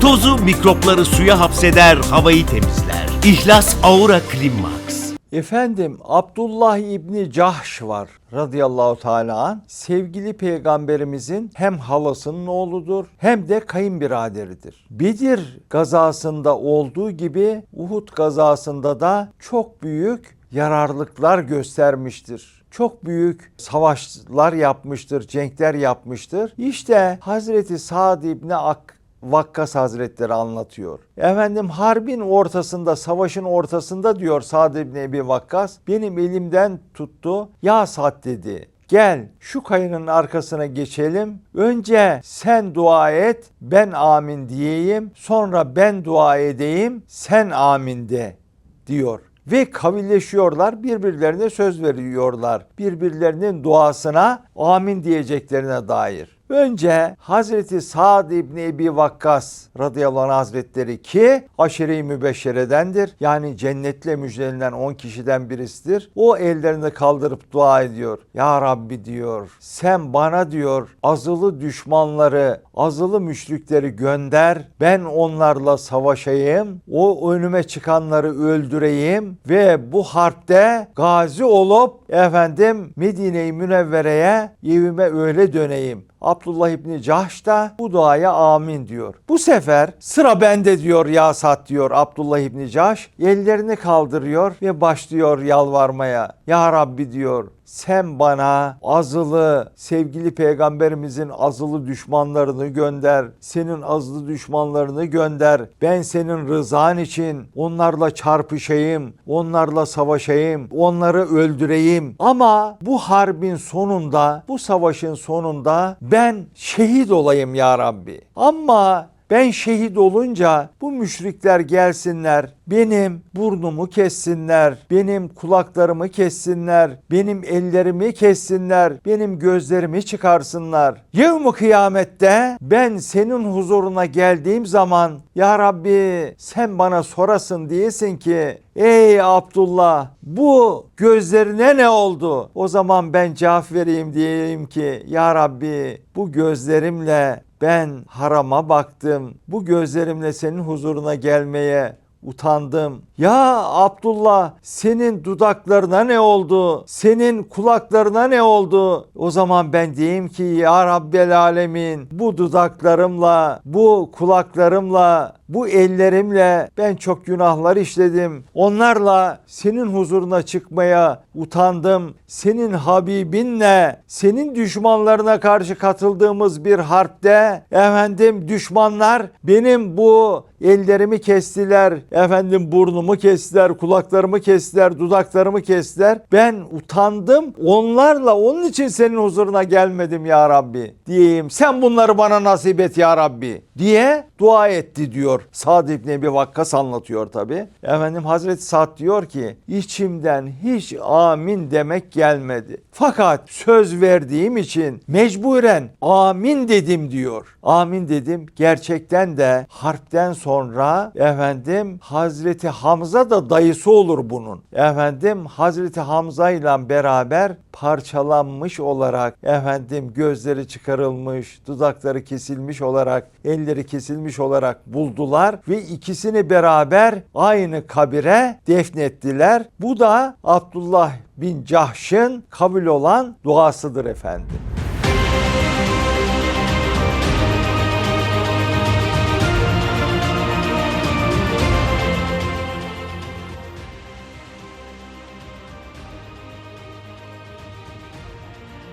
Tozu mikropları suya hapseder, havayı temizler. İhlas Aura Clean Max. Efendim Abdullah İbni Cahş var radıyallahu teala an. Sevgili peygamberimizin hem halasının oğludur hem de kayınbiraderidir. Bedir gazasında olduğu gibi Uhud gazasında da çok büyük yararlıklar göstermiştir. Çok büyük savaşlar yapmıştır, cenkler yapmıştır. İşte Hazreti Sa'd İbni Ak Vakkas Hazretleri anlatıyor. Efendim harbin ortasında, savaşın ortasında diyor Sa'd ibn Ebi Vakkas, benim elimden tuttu. Ya Sa'd dedi, gel şu kayanın arkasına geçelim. Önce sen dua et, ben amin diyeyim. Sonra ben dua edeyim, sen amin de diyor ve kavilleşiyorlar birbirlerine söz veriyorlar birbirlerinin duasına amin diyeceklerine dair. Önce Hazreti Sa'd İbni Ebi Vakkas radıyallahu anh hazretleri ki aşire-i mübeşşeredendir. Yani cennetle müjdelenen 10 kişiden birisidir. O ellerini kaldırıp dua ediyor. Ya Rabbi diyor sen bana diyor azılı düşmanları, azılı müşrikleri gönder. Ben onlarla savaşayım. O önüme çıkanları öldüreyim ve bu harpte gazi olup efendim Medine-i Münevvere'ye evime öyle döneyim. Abdullah İbni Cahş da bu duaya amin diyor. Bu sefer sıra bende diyor ya Sat diyor Abdullah İbni Cahş. Ellerini kaldırıyor ve başlıyor yalvarmaya. Ya Rabbi diyor sen bana azılı sevgili peygamberimizin azılı düşmanlarını gönder. Senin azılı düşmanlarını gönder. Ben senin rızan için onlarla çarpışayım, onlarla savaşayım, onları öldüreyim. Ama bu harbin sonunda, bu savaşın sonunda ben şehit olayım ya Rabbi. Ama ben şehit olunca bu müşrikler gelsinler, benim burnumu kessinler, benim kulaklarımı kessinler, benim ellerimi kessinler, benim gözlerimi çıkarsınlar. Yevmi kıyamette ben senin huzuruna geldiğim zaman ya Rabbi sen bana sorasın diyesin ki ey Abdullah bu gözlerine ne oldu? O zaman ben cevap vereyim diyeyim ki ya Rabbi bu gözlerimle ben harama baktım. Bu gözlerimle senin huzuruna gelmeye utandım. Ya Abdullah senin dudaklarına ne oldu? Senin kulaklarına ne oldu? O zaman ben diyeyim ki ya Rabbel Alemin bu dudaklarımla, bu kulaklarımla, bu ellerimle ben çok günahlar işledim. Onlarla senin huzuruna çıkmaya utandım. Senin Habibinle, senin düşmanlarına karşı katıldığımız bir harpte efendim düşmanlar benim bu ellerimi kestiler. Efendim burnumu kestiler, kulaklarımı kestiler, dudaklarımı kestiler. Ben utandım. Onlarla onun için senin huzuruna gelmedim ya Rabbi diyeyim. Sen bunları bana nasip et ya Rabbi diye dua etti diyor. Sa'd İbni Ebi Vakkas anlatıyor tabi. Efendim Hazreti Sa'd diyor ki içimden hiç amin demek gelmedi. Fakat söz verdiğim için mecburen amin dedim diyor. Amin dedim. Gerçekten de harpten sonra efendim Hazreti Hamza da dayısı olur bunun. Efendim Hazreti Hamza ile beraber parçalanmış olarak efendim gözleri çıkarılmış, dudakları kesilmiş olarak, elleri kesilmiş olarak buldular ve ikisini beraber aynı kabire defnettiler. Bu da Abdullah bin Cahş'ın kabul olan duasıdır efendim.